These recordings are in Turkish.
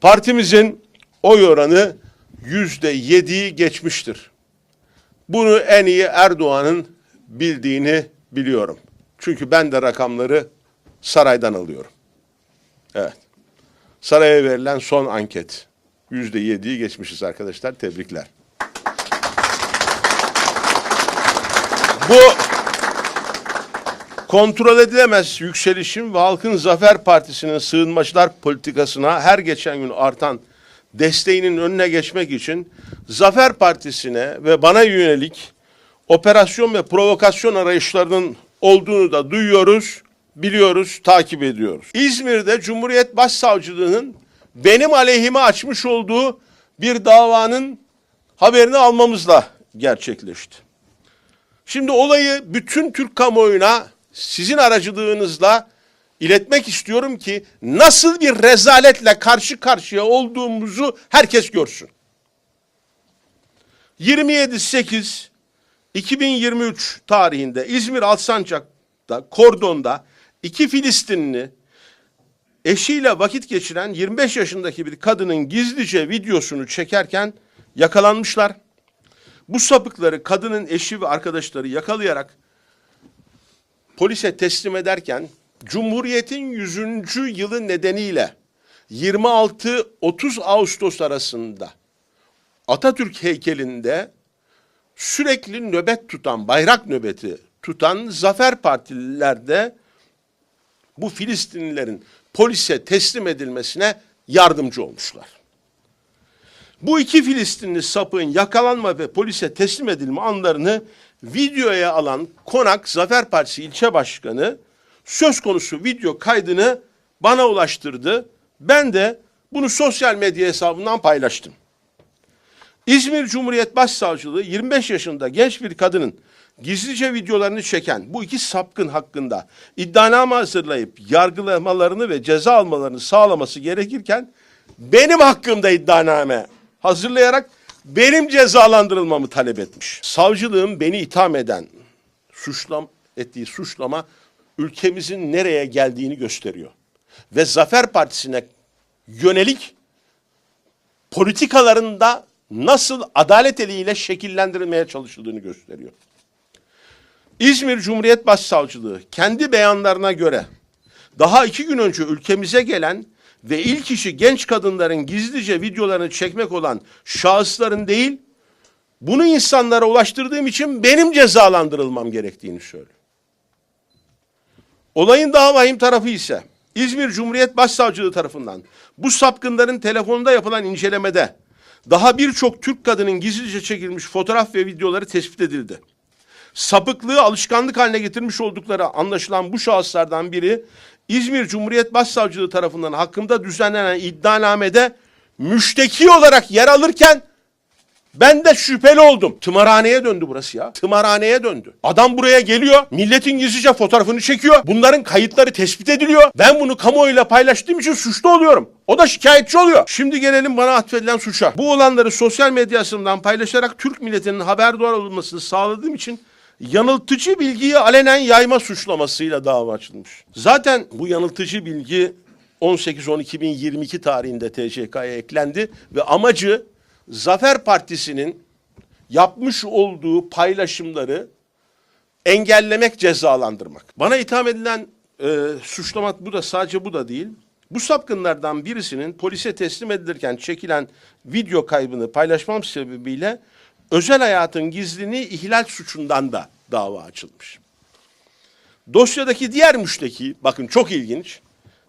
Partimizin oy oranı yüzde yediyi geçmiştir. Bunu en iyi Erdoğan'ın bildiğini biliyorum. Çünkü ben de rakamları saraydan alıyorum. Evet. Saraya verilen son anket. Yüzde yediyi geçmişiz arkadaşlar. Tebrikler. Bu kontrol edilemez yükselişin ve Halkın Zafer Partisi'nin sığınmacılar politikasına her geçen gün artan desteğinin önüne geçmek için Zafer Partisi'ne ve bana yönelik operasyon ve provokasyon arayışlarının olduğunu da duyuyoruz, biliyoruz, takip ediyoruz. İzmir'de Cumhuriyet Başsavcılığı'nın benim aleyhime açmış olduğu bir davanın haberini almamızla gerçekleşti. Şimdi olayı bütün Türk kamuoyuna sizin aracılığınızla iletmek istiyorum ki nasıl bir rezaletle karşı karşıya olduğumuzu herkes görsün. 27-8 2023 tarihinde İzmir Alsancak'ta kordonda iki Filistinli eşiyle vakit geçiren 25 yaşındaki bir kadının gizlice videosunu çekerken yakalanmışlar. Bu sapıkları kadının eşi ve arkadaşları yakalayarak polise teslim ederken Cumhuriyet'in 100. yılı nedeniyle 26-30 Ağustos arasında Atatürk heykelinde sürekli nöbet tutan, bayrak nöbeti tutan Zafer Partililer de bu Filistinlilerin polise teslim edilmesine yardımcı olmuşlar. Bu iki Filistinli sapığın yakalanma ve polise teslim edilme anlarını videoya alan Konak Zafer Partisi ilçe başkanı söz konusu video kaydını bana ulaştırdı. Ben de bunu sosyal medya hesabından paylaştım. İzmir Cumhuriyet Başsavcılığı 25 yaşında genç bir kadının gizlice videolarını çeken bu iki sapkın hakkında iddianame hazırlayıp yargılamalarını ve ceza almalarını sağlaması gerekirken benim hakkımda iddianame hazırlayarak benim cezalandırılmamı talep etmiş. Savcılığın beni itham eden, suçlam ettiği suçlama ülkemizin nereye geldiğini gösteriyor. Ve Zafer Partisi'ne yönelik politikalarında nasıl adalet eliyle şekillendirilmeye çalışıldığını gösteriyor. İzmir Cumhuriyet Başsavcılığı kendi beyanlarına göre daha iki gün önce ülkemize gelen ve ilk işi genç kadınların gizlice videolarını çekmek olan şahısların değil, bunu insanlara ulaştırdığım için benim cezalandırılmam gerektiğini söylüyor. Olayın daha vahim tarafı ise İzmir Cumhuriyet Başsavcılığı tarafından bu sapkınların telefonunda yapılan incelemede daha birçok Türk kadının gizlice çekilmiş fotoğraf ve videoları tespit edildi. Sapıklığı alışkanlık haline getirmiş oldukları anlaşılan bu şahıslardan biri İzmir Cumhuriyet Başsavcılığı tarafından hakkında düzenlenen iddianamede müşteki olarak yer alırken ben de şüpheli oldum. Tımarhaneye döndü burası ya. Tımarhaneye döndü. Adam buraya geliyor. Milletin gizlice fotoğrafını çekiyor. Bunların kayıtları tespit ediliyor. Ben bunu kamuoyuyla paylaştığım için suçlu oluyorum. O da şikayetçi oluyor. Şimdi gelelim bana atfedilen suça. Bu olanları sosyal medyasından paylaşarak Türk milletinin haberdar olmasını sağladığım için yanıltıcı bilgiyi alenen yayma suçlamasıyla dava açılmış. Zaten bu yanıltıcı bilgi 18-10-2022 tarihinde TCK'ya eklendi ve amacı Zafer Partisi'nin yapmış olduğu paylaşımları engellemek, cezalandırmak. Bana itham edilen e, suçlama bu da sadece bu da değil. Bu sapkınlardan birisinin polise teslim edilirken çekilen video kaybını paylaşmam sebebiyle özel hayatın gizliliğini ihlal suçundan da dava açılmış. Dosyadaki diğer müşteki, bakın çok ilginç,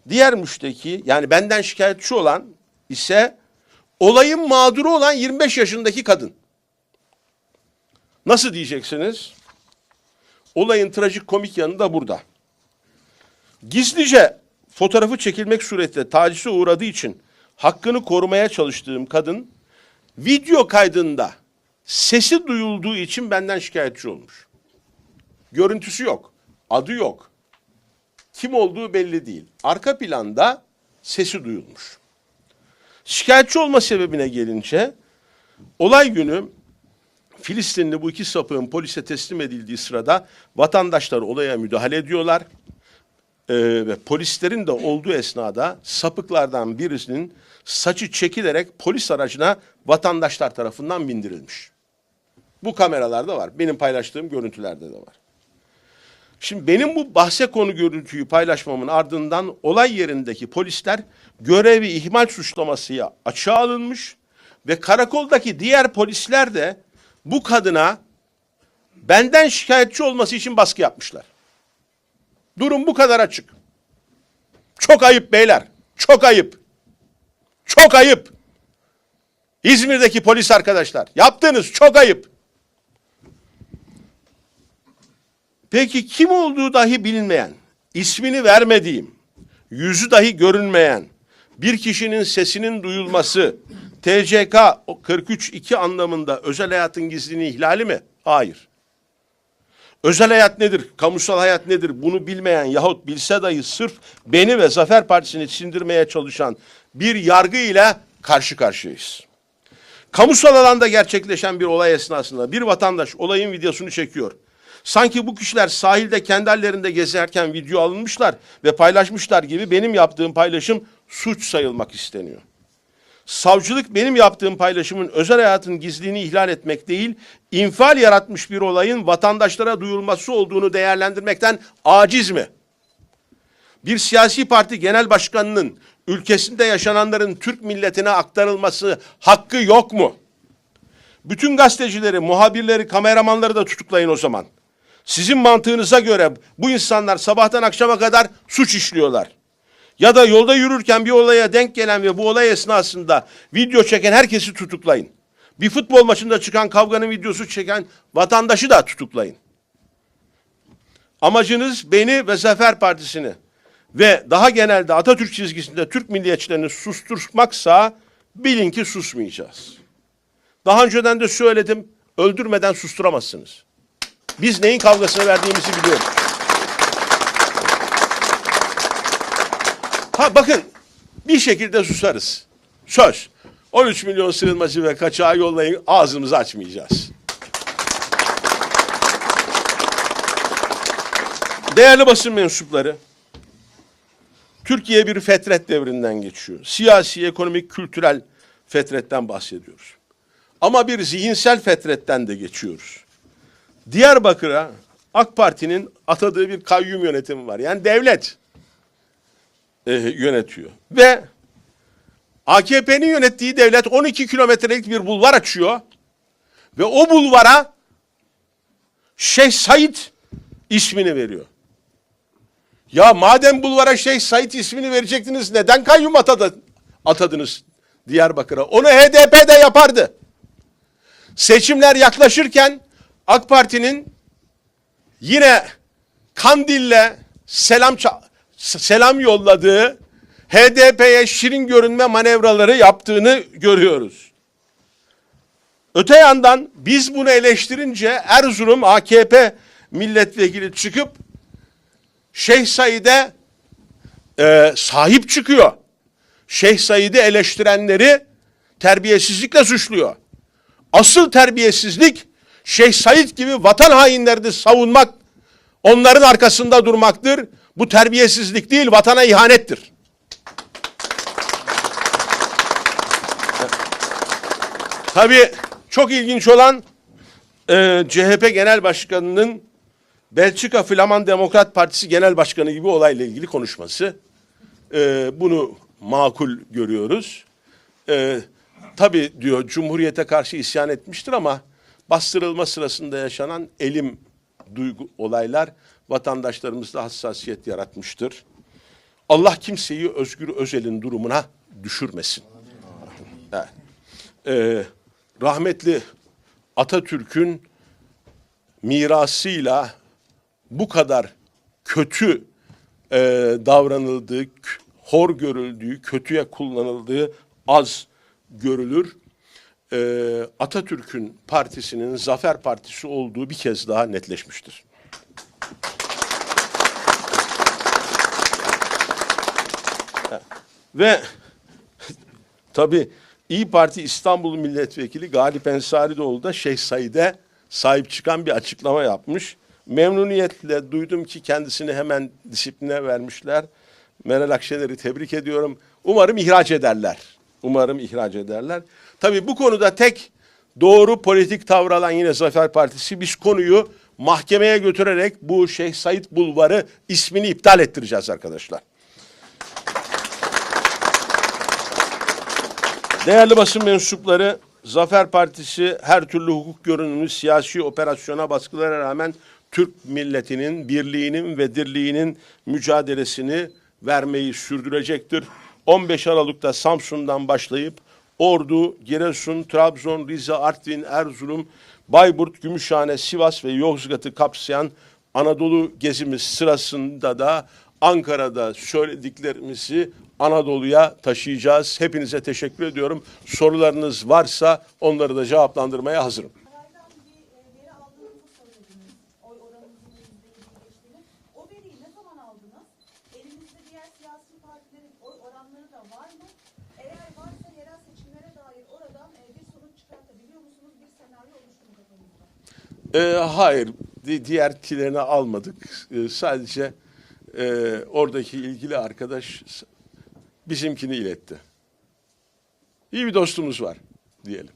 diğer müşteki yani benden şikayetçi olan ise olayın mağduru olan 25 yaşındaki kadın. Nasıl diyeceksiniz? Olayın trajik komik yanı da burada. Gizlice fotoğrafı çekilmek suretiyle tacize uğradığı için hakkını korumaya çalıştığım kadın video kaydında sesi duyulduğu için benden şikayetçi olmuş. Görüntüsü yok, adı yok. Kim olduğu belli değil. Arka planda sesi duyulmuş. Şikayetçi olma sebebine gelince olay günü Filistinli bu iki sapığın polise teslim edildiği sırada vatandaşlar olaya müdahale ediyorlar. e, ve polislerin de olduğu esnada sapıklardan birisinin saçı çekilerek polis aracına vatandaşlar tarafından bindirilmiş. Bu kameralarda var. Benim paylaştığım görüntülerde de var. Şimdi benim bu bahse konu görüntüyü paylaşmamın ardından olay yerindeki polisler görevi ihmal suçlamasıya açığa alınmış ve karakoldaki diğer polisler de bu kadına benden şikayetçi olması için baskı yapmışlar. Durum bu kadar açık. Çok ayıp beyler. Çok ayıp. Çok ayıp. İzmir'deki polis arkadaşlar. Yaptığınız çok ayıp. Peki kim olduğu dahi bilinmeyen, ismini vermediğim, yüzü dahi görünmeyen bir kişinin sesinin duyulması TCK 43.2 anlamında özel hayatın gizliliğini ihlali mi? Hayır. Özel hayat nedir? Kamusal hayat nedir? Bunu bilmeyen yahut bilse dahi sırf beni ve Zafer Partisi'ni sindirmeye çalışan bir yargı ile karşı karşıyayız. Kamusal alanda gerçekleşen bir olay esnasında bir vatandaş olayın videosunu çekiyor. Sanki bu kişiler sahilde kendi hallerinde gezerken video alınmışlar ve paylaşmışlar gibi benim yaptığım paylaşım suç sayılmak isteniyor. Savcılık benim yaptığım paylaşımın özel hayatın gizliliğini ihlal etmek değil, infial yaratmış bir olayın vatandaşlara duyulması olduğunu değerlendirmekten aciz mi? Bir siyasi parti genel başkanının ülkesinde yaşananların Türk milletine aktarılması hakkı yok mu? Bütün gazetecileri, muhabirleri, kameramanları da tutuklayın o zaman. Sizin mantığınıza göre bu insanlar sabahtan akşama kadar suç işliyorlar. Ya da yolda yürürken bir olaya denk gelen ve bu olay esnasında video çeken herkesi tutuklayın. Bir futbol maçında çıkan kavganın videosu çeken vatandaşı da tutuklayın. Amacınız beni ve Zafer Partisi'ni ve daha genelde Atatürk çizgisinde Türk milliyetçilerini susturmaksa bilin ki susmayacağız. Daha önceden de söyledim, öldürmeden susturamazsınız. Biz neyin kavgasını verdiğimizi biliyoruz. Ha bakın bir şekilde susarız. Söz. 13 milyon sığınmacı ve kaçağı yollayın ağzımızı açmayacağız. Değerli basın mensupları, Türkiye bir fetret devrinden geçiyor. Siyasi, ekonomik, kültürel fetretten bahsediyoruz. Ama bir zihinsel fetretten de geçiyoruz. Diyarbakır'a AK Parti'nin atadığı bir kayyum yönetimi var. Yani devlet e, yönetiyor. Ve AKP'nin yönettiği devlet 12 kilometrelik bir bulvar açıyor. Ve o bulvara Şeyh Said ismini veriyor. Ya madem bulvara Şeyh Said ismini verecektiniz neden kayyum atadı, atadınız Diyarbakır'a? Onu HDP de yapardı. Seçimler yaklaşırken AK Parti'nin yine Kandil'le selam selam yolladığı HDP'ye şirin görünme manevraları yaptığını görüyoruz. Öte yandan biz bunu eleştirince Erzurum AKP milletvekili çıkıp Şeyh Said'e e, sahip çıkıyor. Şeyh Said'i eleştirenleri terbiyesizlikle suçluyor. Asıl terbiyesizlik Şeyh Said gibi vatan hainlerini savunmak, onların arkasında durmaktır. Bu terbiyesizlik değil, vatana ihanettir. Tabii çok ilginç olan e, CHP Genel Başkanı'nın Belçika Flaman Demokrat Partisi Genel Başkanı gibi olayla ilgili konuşması. E, bunu makul görüyoruz. E, tabii diyor Cumhuriyete karşı isyan etmiştir ama bastırılma sırasında yaşanan elim duygu olaylar vatandaşlarımızda hassasiyet yaratmıştır. Allah kimseyi Özgür Özel'in durumuna düşürmesin. Ee, rahmetli Atatürk'ün mirasıyla bu kadar kötü e, davranıldığı, hor görüldüğü, kötüye kullanıldığı az görülür e, Atatürk'ün partisinin Zafer Partisi olduğu bir kez daha netleşmiştir. Ve tabi İyi Parti İstanbul Milletvekili Galip Ensarioğlu da Şeyh Said'e sahip çıkan bir açıklama yapmış. Memnuniyetle duydum ki kendisini hemen disipline vermişler. Meral Akşener'i tebrik ediyorum. Umarım ihraç ederler. Umarım ihraç ederler. Tabii bu konuda tek doğru politik tavır yine Zafer Partisi biz konuyu mahkemeye götürerek bu Şeyh Said Bulvarı ismini iptal ettireceğiz arkadaşlar. Değerli basın mensupları, Zafer Partisi her türlü hukuk görünümlü siyasi operasyona baskılara rağmen Türk milletinin birliğinin ve dirliğinin mücadelesini vermeyi sürdürecektir. 15 Aralık'ta Samsun'dan başlayıp Ordu, Giresun, Trabzon, Rize, Artvin, Erzurum, Bayburt, Gümüşhane, Sivas ve Yozgat'ı kapsayan Anadolu gezimiz sırasında da Ankara'da söylediklerimizi Anadolu'ya taşıyacağız. Hepinize teşekkür ediyorum. Sorularınız varsa onları da cevaplandırmaya hazırım. Saraydan bir e, veri aldığınızı söylediniz. Oy oranınızın yüzde yedi geçtiğini. O veriyi ne zaman aldınız? Elinizde diğer siyasi partilerin oy oranları da var mı? Eğer varsa yerel seçimlere dair oradan e, bir sonuç çıkartabiliyor musunuz? Bir senaryo oluştu mu kafanızda? Ee, hayır, di- diğerkilerini almadık. Ee, sadece e, oradaki ilgili arkadaş bizimkini iletti. İyi bir dostumuz var diyelim.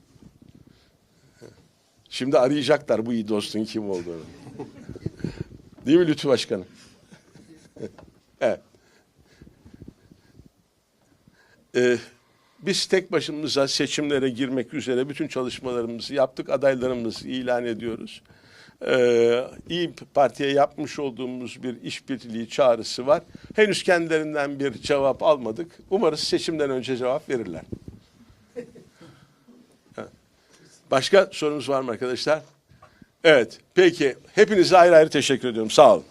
Şimdi arayacaklar bu iyi dostun kim olduğunu. Değil mi Lütfü Başkanım? evet. Ee, biz tek başımıza seçimlere girmek üzere bütün çalışmalarımızı yaptık. Adaylarımızı ilan ediyoruz. Ee, İyi Parti'ye yapmış olduğumuz bir işbirliği çağrısı var. Henüz kendilerinden bir cevap almadık. Umarız seçimden önce cevap verirler. Başka sorunuz var mı arkadaşlar? Evet. Peki. Hepinize ayrı ayrı teşekkür ediyorum. Sağ olun.